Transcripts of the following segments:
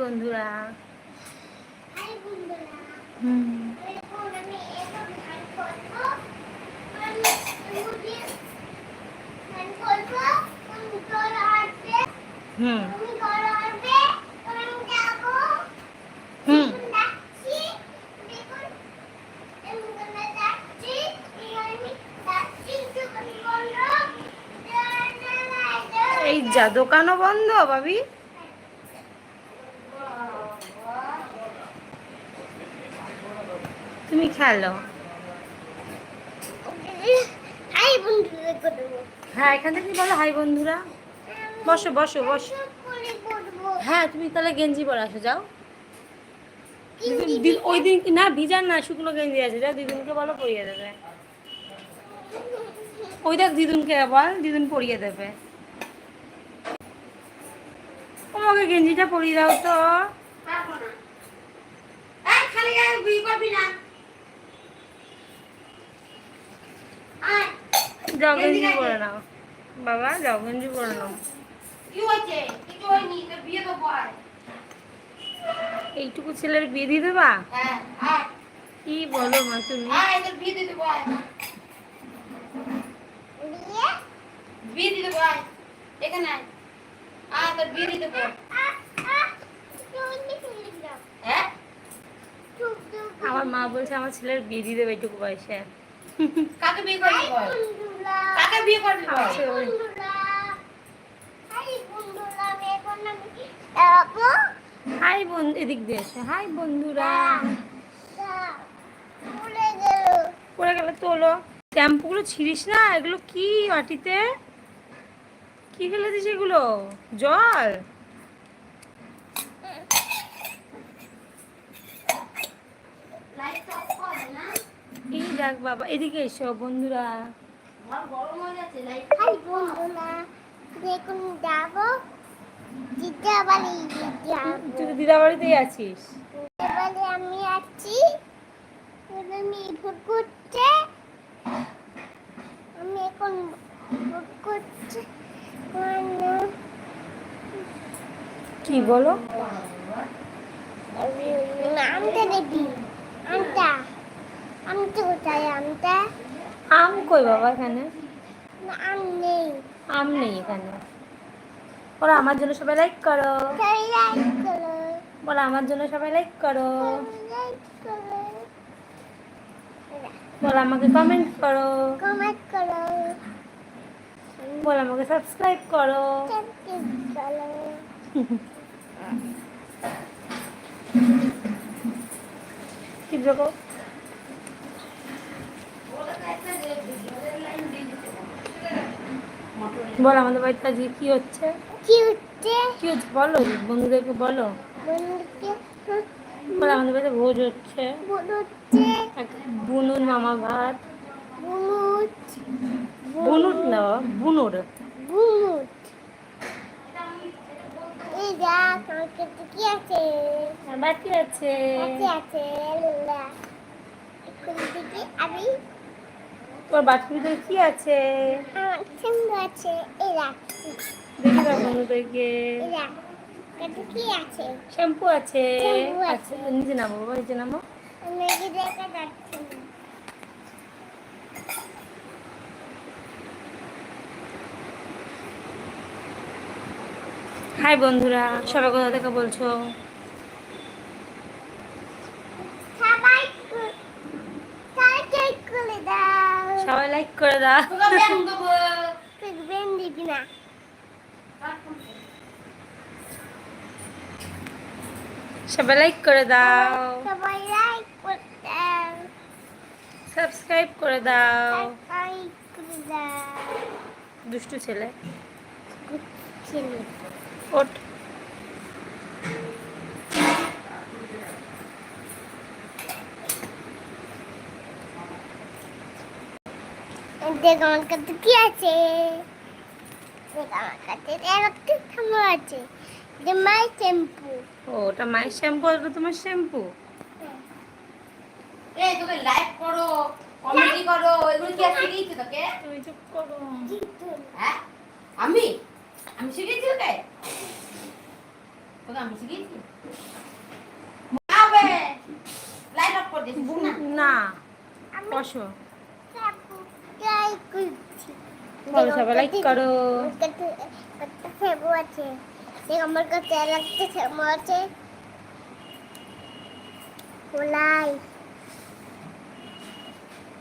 বন্ধুরা। হুম। এই যা দোকানও বন্ধ ভাবি? তুমি খেলো। হাই বন্ধুরা হ্যাঁ এখান থেকে বলো? হাই বন্ধুরা। বসো বসো বসো। হ্যাঁ তুমি তাহলে গেঞ্জি পরে আসো যাও। ওই দিন না ভিজান না শুকনো গেঞ্জি আছে। যাও দিদুনকে বলো পরিয়ে দেবে। ওই দেখ দিদুনকে বল দিদুন পরিয়ে দেবে। আমাকে গেঞ্জিটা পরিয়ে দাও তো। খালি গায়ে বিয়ে করবি না। নাও। বাবা নাও। এইটুকু ছেলের বিয়ে দিয়ে দেবা? হ্যাঁ কি বলো মা তুমি? বিয়ে এখানে আয়। তোর বিয়ে হ্যাঁ? আমার মা বলছে আমার ছেলের বিয়ে দিয়ে দেবে এইটুকু বয়সে। কাকে বিয়ে করবি বল? কাকে বিয়ে করবি বল? হাই বন্ধু এদিক দিয়ে এসে। হাই বন্ধুরা। পড়ে গেলে তোলো। শ্যাম্পুগুলো ছিড়িস না? এগুলো কি মাটিতে? কি ফেলে দিস এগুলো? জল? দেখ বাবা এদিকে এসো বন্ধুরা। দেখুন যাব দিদা বাড়ি যাব। তুই তো দিদা বাড়িতেই আছিস। এবারে আমি আছি এবার আমি ভোট করছে আমি এখন ভোট করছে কি বলো? আমি আমটা দেখি আমটা আমটা কোথায়? আমটা? আম কই বাবা এখানে? আম নেই। আম নেই এখানে। ওরা আমার জন্য সবাই লাইক করো। তাই লাইক করো। বলো আমার জন্য সবাই লাইক করো। বলো আমাকে কমেন্ট করো। কমেন্ট করো। বলো আমাকে সাবস্ক্রাইব করো। সাবস্ক্রাইব করো। কি দেখো বলো আমাদের বাড়িতে আজকে কি হচ্ছে? কি হচ্ছে? কি হচ্ছে বলো বন্ধুদেরকে বলো। বলো আমাদের বাড়িতে ভোজ হচ্ছে। বুনুর মামা ভাত। না বুনুর। কি আছে? বাকি আছে। আছে আমি তোর বাটির ভিতরে কি আছে? আছে দেখি। রাখ কাছে কি আছে? শ্যাম্পু আছে। আচ্ছা নিচে নামো বাবা নিচে নামো। দেখা হাই বন্ধুরা সবাই কোথা থেকে বলছো সবাই কো- সবাই check করে দাও সবাই লাইক করে দাও না সবাই লাইক করে দাও। সবাই লাইক করে দাও। সাবস্ক্রাইব করে দাও দুষ্টু ছেলে। ছেলে। ওট। দেখ আমার কাছে কি আছে? দেখ আমার কাছে একটা থামো আছে। যে মাই শ্যাম্পু। ও ওটা মায়ের শ্যাম্পু ওটা তোমার শ্যাম্পু? এই তোকে লাইক করো কমেডি করো এগুলো কি আর শিখিয়েছি তোকে? তুমি চুপ করো। হ্যাঁ? আমি? আমি শিখিয়েছি তোকে? তোকে আমি দিয়েছিস না? বসো। বলো সবাই লাইক করো। আমার কাছে সেবু আছে। কোলাই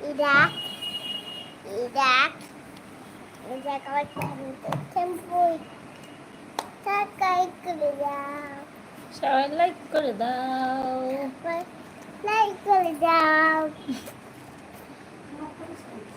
ইরাক ইরাক ইরাক আমার টেম্পো টাকাই করে দাও। সবাই লাইক করে দাও। লাইক করে দাও।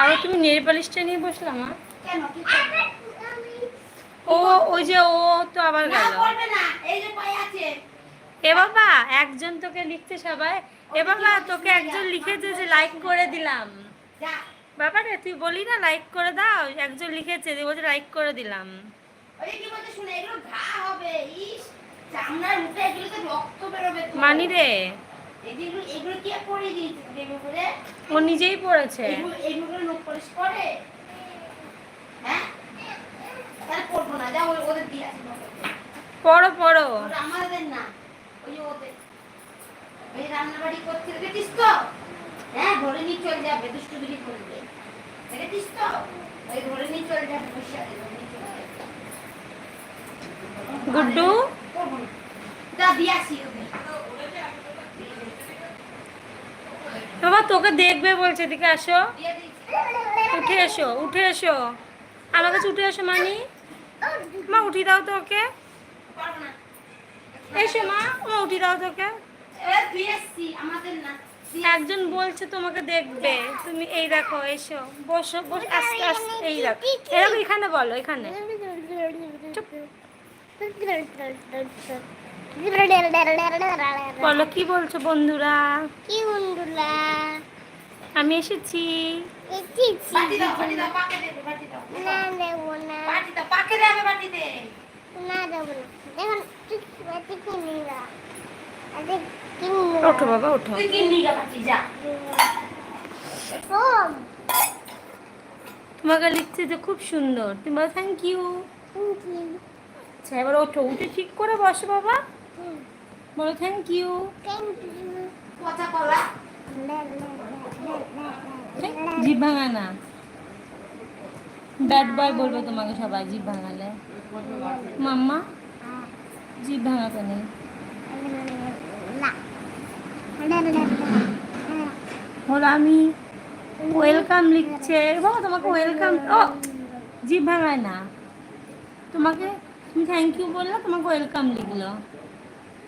আবার তুমি নেল পালিশটা নিয়ে বসলাম মা? ও ওই যে ও তো আবার গেল। এ বাবা একজন তোকে লিখতে সবাই এ বাবা তোকে একজন লিখেছে যে লাইক করে দিলাম। বাবা রে তুই বলি না লাইক করে দাও একজন লিখেছে যে বলছে লাইক করে দিলাম। মানি রে দিয়েছে? ও নিজেই পড়েছে। হ্যাঁ? পড়ো পড়ো। আমাদের না ওই যে ওদের। ওই রান্নাবাড়ি করতে দেখেছিস তো? হ্যাঁ ধরে নিয়ে চলে যাবে দুষ্টু করবে। দেখেছিস তো? ওই ধরে নিয়ে চলে যাবে বসে। গুড্ডু? না। যা দিয়ে আসি ওদের বাবা, তোকে দেখবে বলছে, এদিকে আসো। উঠে এসো উঠে এসো। আমার কাছে উঠে এসো, মানি। মা উঠি দাও তো ওকে এসো, মা। মা উঠি দাও তোকে। একজন বলছে, তোমাকে দেখবে। তুমি এই দেখো, এসো। বসো বসো, আস্তে আস্তে, এই দেখো। এরকম এখানে বলো, এখানে। বলো কি বলছো বন্ধুরা। কি বন্ধুরা? আমি এসেছি। ওঠো বাবা ওঠো। তোমাকে লিখছে যে খুব সুন্দর। তুমি থ্যাংক ইউ আচ্ছা এবার ওঠো উঠে ঠিক করে বসো বাবা। বলো থ্যাংক ইউ থ্যাংক ইউ পচা কলা জিভ ভাঙা না ব্যাড বয় বলবে তোমাকে সবাই জিভ ভাঙালে। মাম্মা জিভ ভাঙাতে নেই। হলো আমি ওয়েলকাম লিখছে। বাবা তোমাকে ওয়েলকাম ও জিভ ভাঙায় না। তোমাকে তুমি থ্যাংক ইউ বললে তোমাকে ওয়েলকাম লিখলো।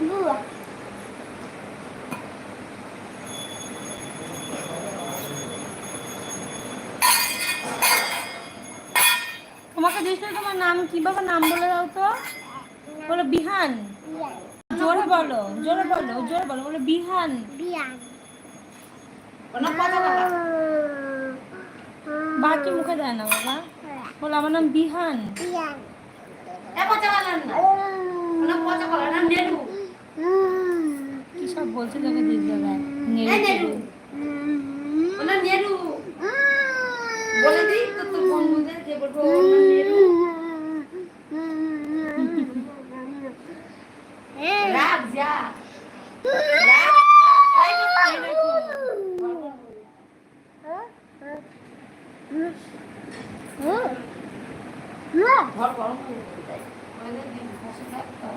বুয়া তোমাকে দিয়েছিল তোমার নাম কি বাবা নাম বলে দাও তো বলো বিহান জোরে বলো জোরে বলো জোরে বলো বলো বিহান বিয়ান কোনো পচা কলা বাকি মুখে দেয় না বাবা বলো আমার নাম বিহান কি সব বলছে তোকে দিদি দাদা নেড়ু বলে দিই তো তোর বন্ধুদেরকে বলব ওর নাম নেড়ু রাখ যা রাখ ওই এই দেখো ঘর গরম করে দেয় ওদের দিন বসে থাকতো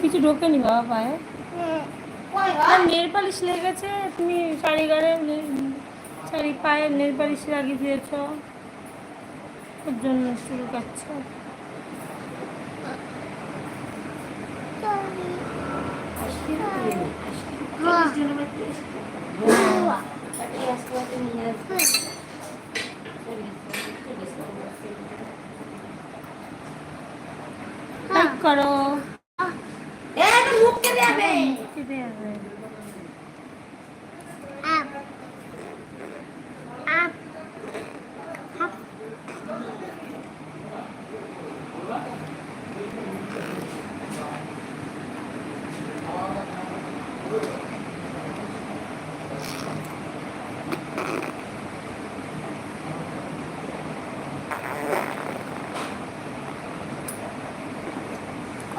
কিছু ঢোকেনি বাবা পায়ে। নেল পালিশ লেগেছে, তুমি শাড়ি গাড়ে শাড়ি পায়ে নেল পালিশ লাগিয়ে দিয়েছ। ওর জন্য কাটছ লাইক করো।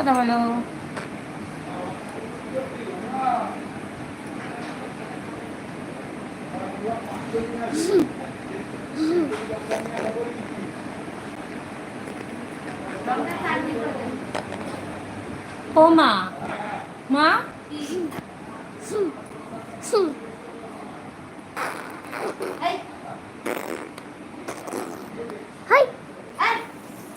কথা বলো। ও মা মা হুম এই, হাই এই,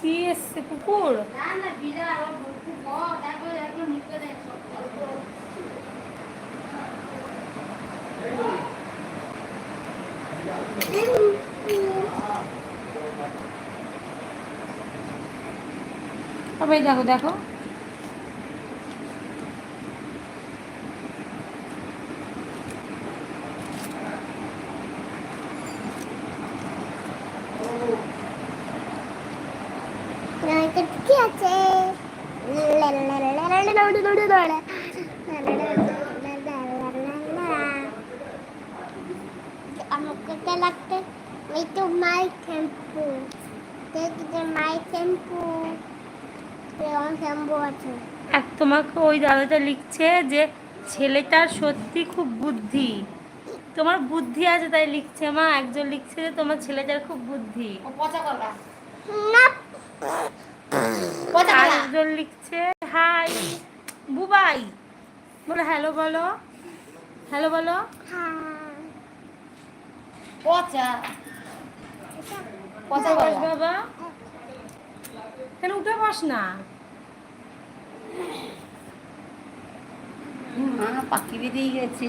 কি এসছে কুকুর না, না, বিড়াল, ওর খুব বড়, তারপরে একদম মুখে দেয়। সবাই দেখো দেখো কি আছে আমাকে লাগতে এই তো মাই শ্যাম্পু দেখতে মাই শ্যাম্পু কেমন শ্যাম্পু আছে এক তোমাকে ওই দাদাটা লিখছে যে ছেলেটার সত্যি খুব বুদ্ধি। তোমার বুদ্ধি আছে তাই লিখছে মা। একজন লিখছে যে তোমার ছেলেটার খুব বুদ্ধি। একজন লিখছে হাই। বুবাই। বলো হ্যালো বলো। হ্যালো বলো। হ্যাঁ। পচা। পচা। বাবা। কেন উঠে বস না। মা, পাখি বেরিয়ে গেছে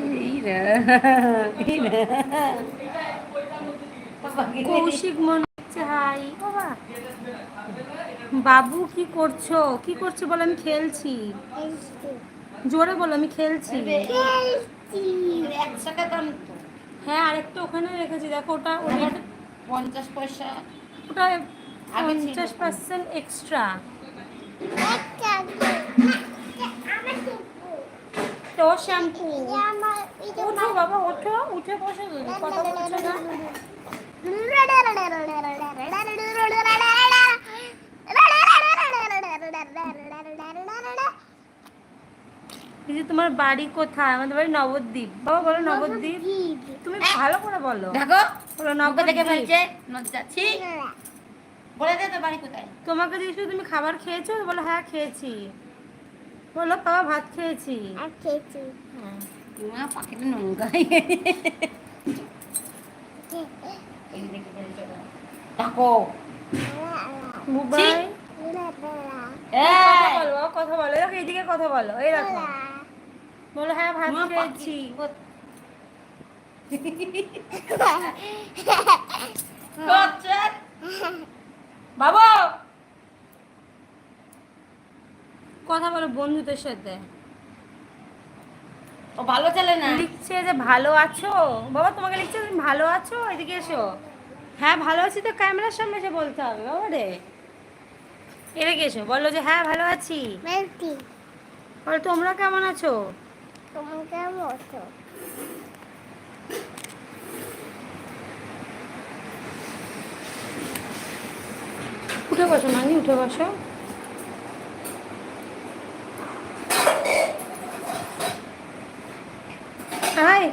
কৌশিক মনে হচ্ছে হাই বাবা বাবু কি করছ? কি করছ বলো আমি খেলছি। জোরে বলো আমি খেলছি। হ্যাঁ আরেকটা ওখানে রেখেছি। দেখো ওটা ওটা পঞ্চাশ পয়সা। ওটা পঞ্চাশ পার্সেন্ট এক্সট্রা আমার শ্যাম্পু তো শ্যাম্পু। আমার এই যে ওঠো বাবা ওঠো উঠে বসে কথা বলছো না? এই তোমার বাড়ি কোথায়? আমাদের বাড়ি নবদ্বীপ। বাবা বলো নবদ্বীপ। তুমি ভালো করে বলো। দেখো বলো নবদ্বীপ। যাচ্ছি। বলে দে তো বাড়ি কোথায়। তোমাকে জিজ্ঞেস তুমি খাবার খেয়েছো? বলো হ্যাঁ খেয়েছি। বলো বাবা ভাত খেয়েছি। হ্যাঁ। মা পাখিটা নোংরা। ডাকো। বুবাই কথা বলো কথা বলো। দেখো এইদিকে কথা বলো। এই দেখো। বলো হ্যাঁ ভাত খেয়েছি। বাবু। কথা বলো বন্ধুদের সাথে। ও ভালো ছেলে না? লিখছে যে ভালো আছো। বাবা তোমাকে লিখছে তুমি ভালো আছো? এদিকে এসো। হ্যাঁ ভালো আছি তো ক্যামেরার সামনে এসে বলতে হবে বাবা রে। এদিকে এসো বলো যে হ্যাঁ ভালো আছি। বলো তোমরা কেমন আছো? তোমরা কেমন আছো? উঠে বসো নানি উঠে বসো। হাই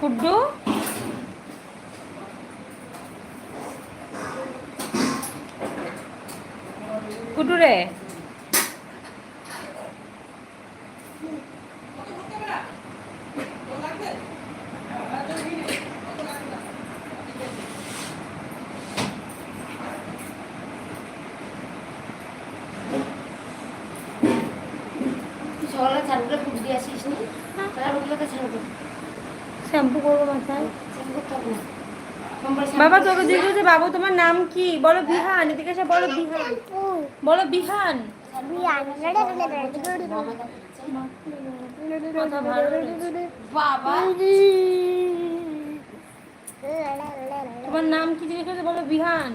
কুড্ডু কুড্ডু রে ওগুলো ফুট দিয়ে আসিস নি তাহলে ওগুলোকে ছেড়ে দেবো শ্যাম্পু করব মাথায় শ্যাম্পু করতে হবে না সোমবার বাবা শ্যাম্পু তোকে জিজ্ঞেস করছে, বাবু তোমার নাম কি বলো বিহান এদিকে এসে বলো বিহান। বলো বিহান। তোমার নাম কি জিজ্ঞেস বলো বিহান।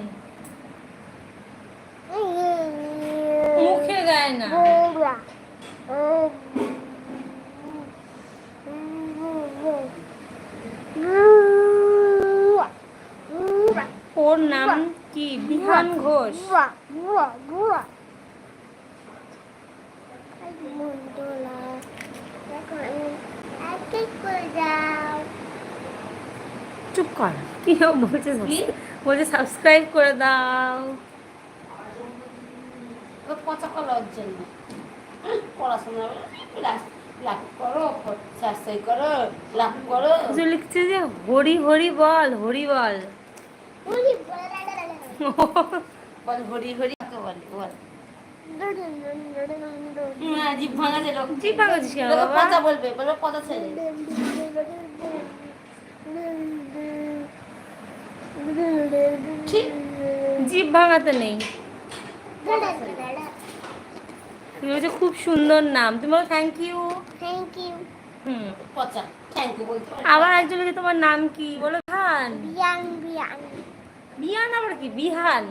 মুখে গায় না। ওর নাম কি? বিহান ঘোষ। চুপ কর। কি বলছে বলছে। সাবস্ক্রাইব করে দাও। ও পচা কলার জন্য। পড়াশোনা করো সাশ্রয় করো লাভ করো। যে লিখছে যে হরি হরি বল হরি বল। বল হরি হরি কাকে বলে? বল। জিভ ভাঙা যে লোক জিভ ভাঙাচ্ছিস কেন বাবা? পচা বলবে বলবে পচা ছেলে। জিভ ভাঙাতে নেই। তুমি বলছো খুব সুন্দর নাম। তুমি বলো থ্যাংক ইউ থ্যাংক ইউ হুম। পচা। থ্যাংক ইউ আবার একজন তোমার নাম কি? বলো বিহান বিয়ান বিয়ান বিহান আবার কি? বিহান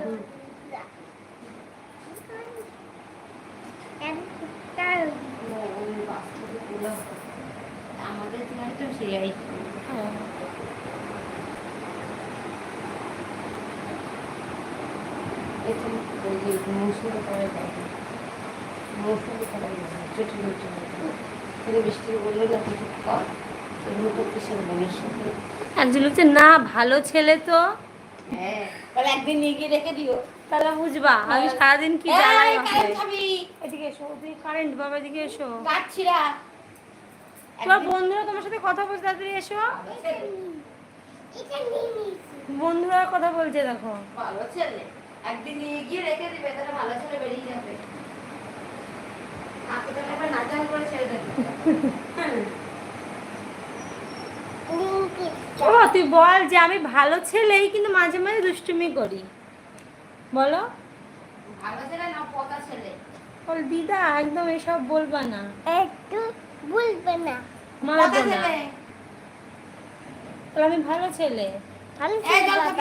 আমাদের তো সেই মৌসুমি করে দেয় মৌসুমি করে ছোট ছোট বৃষ্টি বলল না কিছু কর এগুলো করতে সে মনের সাথে একজন বলছে না ভালো ছেলে তো হ্যাঁ একদিন নিয়ে গিয়ে রেখে দিও। তাহলে বুঝবা আমি সারাদিন কি জ্বালাই এদিকে এসো তুই কারেন্ট বাবা এদিকে এসো। কাটছিরা তোমার বন্ধুরা তোমার সাথে কথা বলছে তাড়াতাড়ি এসো। বন্ধুরা কথা বলছে দেখো। ভালো ছেলে। একদিন নিয়ে গিয়ে রেখে দিবে তাহলে ভালো ছেলে বেরিয়ে যাবে। আপনাদের এবার নাচান করে ছেড়ে দেবে। ও তুই বল যে আমি ভালো ছেলেই কিন্তু মাঝে মাঝে দুষ্টুমি করি। বলো। ভালো ছেলে না পচা ছেলে? বল দিদা একদম এসব বলবা না। একটু বলবে না। মারবো না। ছেলে? বল, আমি ভালো ছেলে। খাবি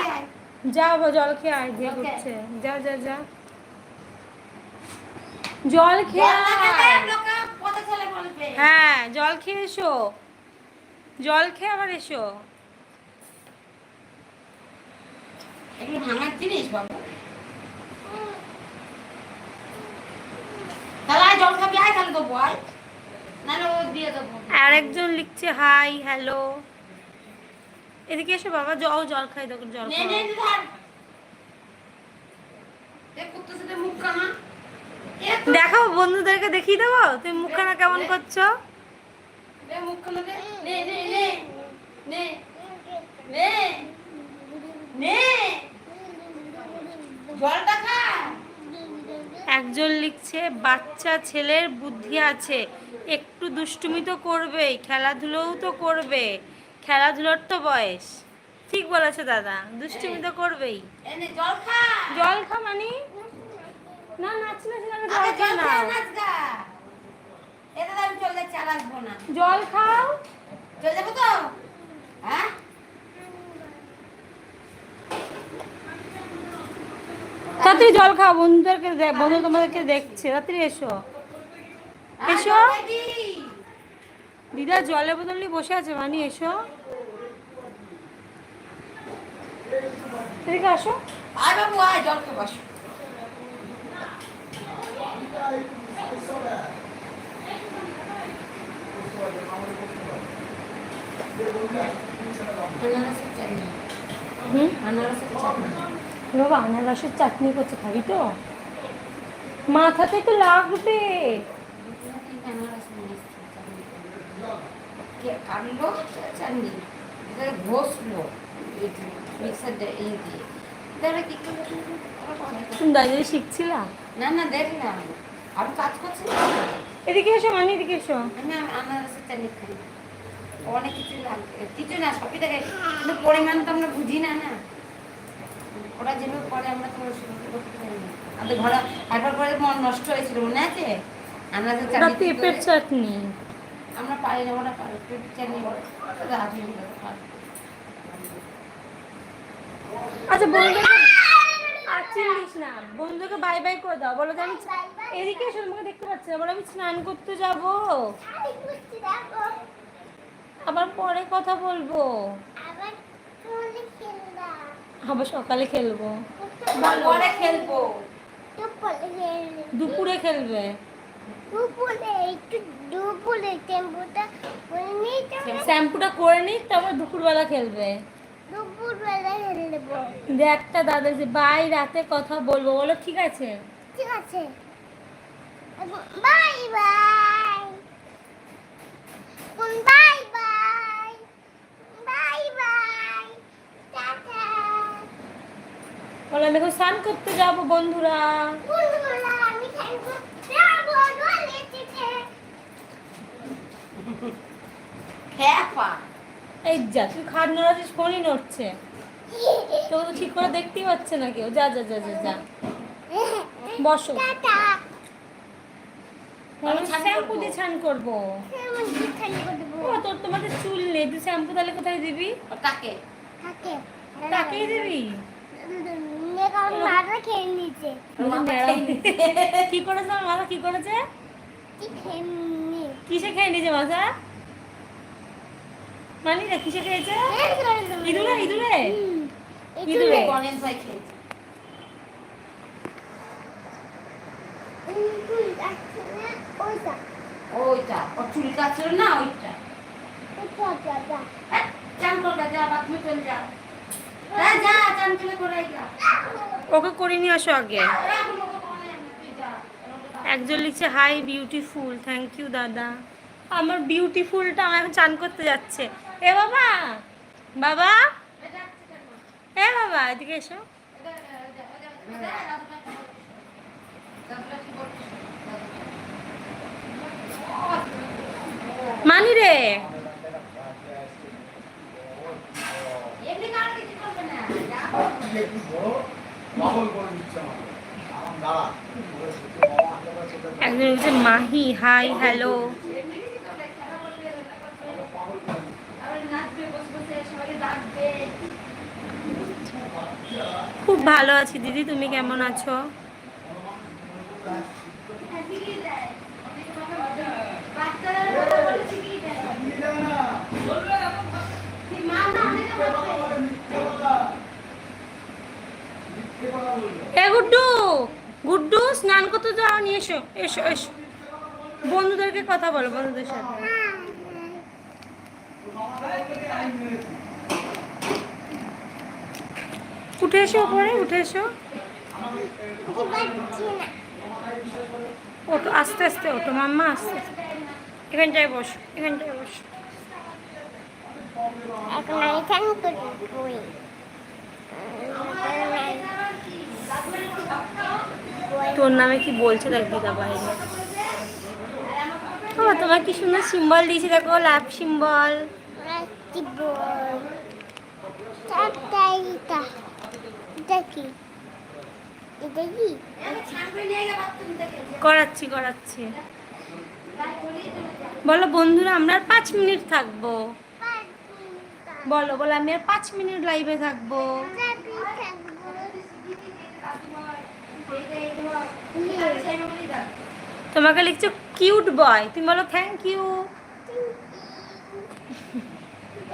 আয়। যা জল খেয়ে আয় দিয়ে Okay. করছে। যা যা যা। জল খেয়ে ছেলে হ্যাঁ জল খেয়ে এসো। জল খেয়ে আবার এসো। ভাঙার জিনিস বাবু। জল খাবি আয় তাহলে দেবো আয়। নাহলে ও দিয়ে দেবো। আর একজন লিখছে হাই হ্যালো। এদিকে এসো বাবা জল জল খাই দেখো জল দেখো বন্ধুদেরকে দেখিয়ে দেবো? তুমি মুখখানা কেমন করছ? দে মুখ কানা দে নে নে নে নে নে নে। জলটা খা। একজন লিখছে বাচ্চা ছেলের বুদ্ধি আছে একটু দুষ্টুমি তো করবেই খেলাধুলোও তো করবে খেলাধুলোর তো বয়স। ঠিক বলেছে দাদা দুষ্টুমি তো করবেই। জল খা। জল খা মানে? না নাচ না জল খা না। জল খাও। চলে যাব তো? হ্যাঁ? তাড়াতাড়ি জল খাও বন্ধুদেরকে বন্ধু তোমাদেরকে দেখছে। তাড়াতাড়ি এসো। হ্যাঁ, এসো। জল দিদা জলের বোতল নিয়ে বসে আছে মানি এসো। এদিকে আসো। আয় বাবু আয় জল খেয়ে বসো আনারসের চাটনি হুম আনারসের চাটনি বাবা আনারসের চাটনি করছে খাবি তো। মাথাতে তো লাগবে। চাটনি কে কাটলো চাটনি এটা ঘষলো মিক্সার ইয়ে দিয়ে তাহলে কি করল তুমি দাঁড়িয়ে শিখছিলা না। না দেখলাম আমি কাজ করছি। এদিকে এসো মানে এদিকে এসো। আমি আনারসের চাটনি খাই। অনেক কিছু লাগবে কিছু না সবই থাকে কিন্তু পরিমাণ তো আমরা বুঝি না না? ওরা যেভাবে করে আমরা তো করতে পারি না। আমাদের ঘরে একবার করে মন নষ্ট হয়েছিল মনে আছে? আনারসের চাটনি পেঁপের চাটনি। আমরা পারি না ওরা পারে। পেঁপের চাটনি আচ্ছা বন্ধুকে আর চিল্লিস না। বন্ধুকে বাই বাই করে দাও। বলো যে আমি এদিকে এসো তোমাকে দেখতে পাচ্ছি না। বলো আমি স্নান করতে যাব। আবার পরে কথা বলব। আবার সকালে খেলব। পরে খেলব। দুপুরে খেলবে। দুপুরে একটু দুপুরে শ্যাম্পুটা করে নিক তারপর দুপুরবেলা খেলবে দুপুর বেলা খেলব যে একটা দাদা যে বাই রাতে কথা বলব বলো ঠিক আছে? ঠিক আছে। Bye bye. Bye bye? Bye bye. Tata. বলো আমি এখন স্নান করতে যাব বন্ধুরা। বন্ধুরা আমি যাব গলেতে খ্যাপা এই যা তুই খাট নড়াচ্ছিস ফোনই নড়ছে। তো ঠিক করে দেখতেই পাচ্ছে না কেউ। যা যা যা যা যা। বসো। শ্যাম্পু দিয়ে স্নান করব। তোর তোমাদের চুল নেই। তুই শ্যাম্পু তাহলে কোথায় দিবি? তাকে। তাকেই দিবি? কি করেছে? আমার মাথা কি করেছে? কিসে খেয়ে নিয়েছে মাথা? মানি কিসে খেয়েছে? ইঁদুরে ইঁদুরে? ইঁদুরে। কনেন ভাই খেয়েছে। ওইটা। ওর না ওইটা। ওকে করে নিয়ে আসো আগে। একজন লিখছে হাই বিউটিফুল থ্যাংক ইউ দাদা। আমার বিউটিফুলটা আমার এখন চান করতে যাচ্ছে। এ বাবা বাবা। এ বাবা এদিকে এসো। মানি রে। একজন মাহি হাই হ্যালো এমনি কিছু করবে, খেলা করবে, রান্না করবে। তারপরে নাচবে, বসে বসে সবাইকে ডাকবে। খুব ভালো আছি, দিদি, তুমি কেমন আছো। এ গুড্ডু গুড্ডু, স্নান করতে যাও, নিয়ে এসো এসো এসো বন্ধুদেরকে কথা বলো, বন্ধুদের সাথে উঠে এসো উপরে উঠে এসো। ওটো আস্তে আস্তে ওটো মাম্মা আস্তে এখানটায় বসো এখানটায় বসো। তোর নামে কি বলছে দেখ দিদা বাইরে। ও তোমার কি সুন্দর সিম্বল দিয়েছে দেখো লাভ সিম্বল করাচ্ছি করাচ্ছি বলি বন্ধুরা, আমরা আর পাঁচ মিনিট থাকব। বলো বলো, আমি আর পাঁচ মিনিট লাইভে থাকব। তোমাকে লিখছো কিউট বয় তুমি বলো থ্যাংক ইউ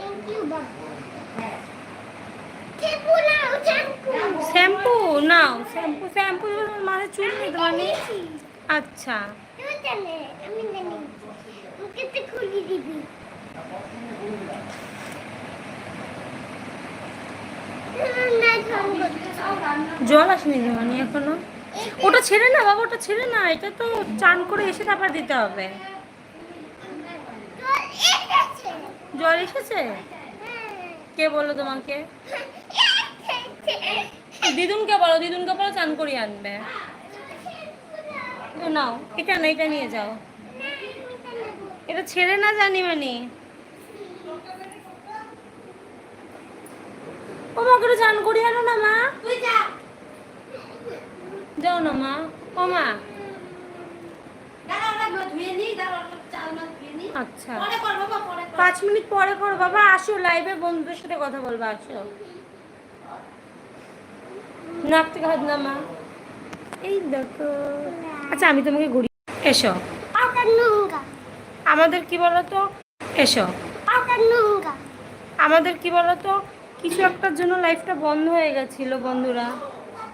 শ্যাম্পু নাও শ্যাম্পু শ্যাম্পু নাও শ্যাম্পু শ্যাম্পু মাথায় চুল নেই তোমার আচ্ছা। আমি জানি। মুখে খুলি দিবি। জল আসেনি মানে এখনও? ওটা ছেড়ে না বাবা ওটা ছেড়ে না। এটা তো চান করে এসে তারপর দিতে হবে। জল এসেছে? কে বলল তোমাকে? দিদুনকে বলো দিদুনকে বলো চান করিয়ে আনবে। নাও, এটা না এটা নিয়ে যাও। এটা ছেড়ে না জানি মানে ও মা করে চান করি আনো না, মা। যাও না, মা। ও মা ধুয়ে নি দাঁড়া আচ্ছা। পাঁচ মিনিট পরে করো বাবা আসো লাইভে বন্ধুদের সাথে কথা বলব আসো। নাক থেকে হাত না মা। এই দেখো। আচ্ছা আমি তোমাকে ঘুরি। এসো। আমাদের কি বলো তো এসো আমাদের কি বলো তো কিছু একটার জন্য লাইফটা বন্ধ হয়ে গেছিল বন্ধুরা।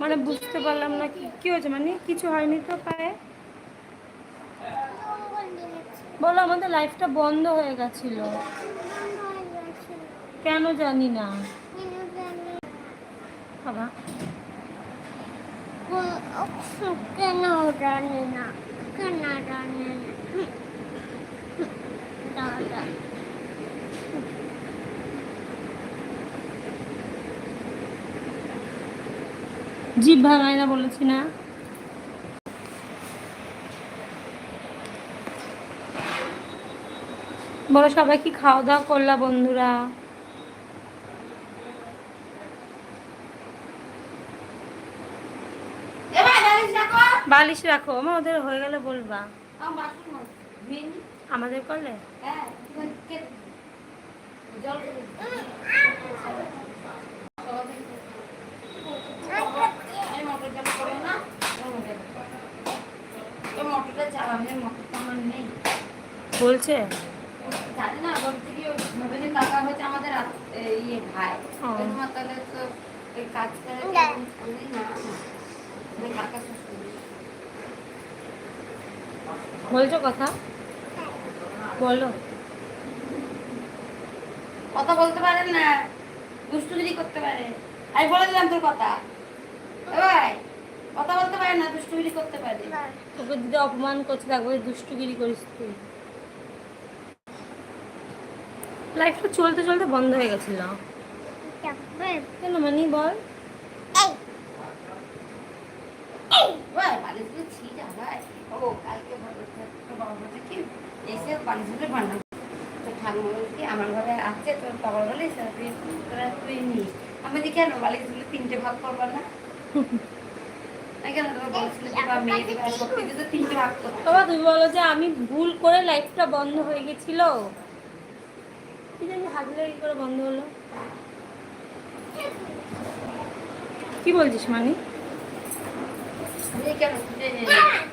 মানে বুঝতে পারলাম না কি কি হয়েছে মানে কিছু হয়নি তো পায়ে। বলো আমাদের লাইফটা বন্ধ হয়ে গেছিল। কেন জানি না। বাবা। কেন জানি না। কেন জানি না। জিভ ভাঙায় না বলেছি না? বলো সবাই কি খাওয়া দাওয়া করলা বন্ধুরা? বালিশ রাখো। আমার ওদের হয়ে গেলে বলবা। আমাদের করলে? হ্যাঁ বলছে? জানি না বলতে কি ভাবে কাকা হচ্ছে আমাদের ইয়ে ভাই। তোমার তাহলে তো এই কাজ করে না। আমি না ওই কাকা বলছো কথা? বলো। কথা বলতে পারেন না দুষ্টুগিরি করতে পারে। আমি বলে দিলাম তোর কথা। ভাই কথা বলতে পারে না দুষ্টুগিরি করতে পারে। তোকে যদি অপমান করছে দেখব দুষ্টুগিরি করিস তুই। লাইফটা চলতে চলতে বন্ধ হয়ে গেছিল। কেন মানি বল? এসে বানাবো তো আমার ঘরে আছে তোর বাবার তুই নিস বলি কেন বালিশগুলো তিনটে ভাগ করব না তুমি বলো যে আমি ভুল করে লাইফটা বন্ধ হয়ে গেছিল? কি জানি কি করে বন্ধ হলো। কি বলছিস মানি কেন?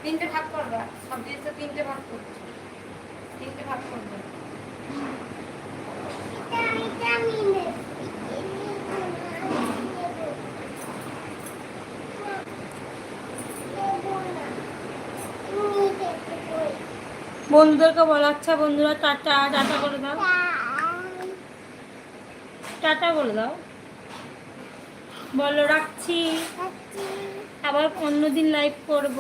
তিনটে ভাগ করবা সব জিনিস তো তিনটে ভাগ করব। তিনটে ভাগ করব। বন্ধুদেরকে বলো আচ্ছা বন্ধুরা টাটা টাটা করে দাও। টাটা বলে দাও। বলো রাখছি। আবার অন্যদিন লাইভ করব।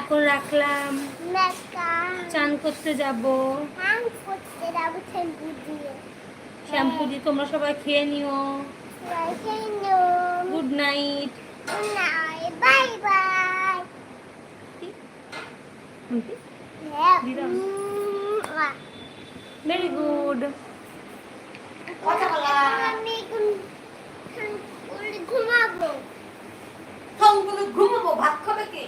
এখন রাখলাম। চান করতে যাব। শ্যাম্পু দিয়ে তোমরা সবাই খেয়ে নিও। গুড নাইট বাই বাই দিলাম। ভেরি গুড কথা বলা আমি ঘুমাবো। ঘুমাবো ভাত খাবে কে?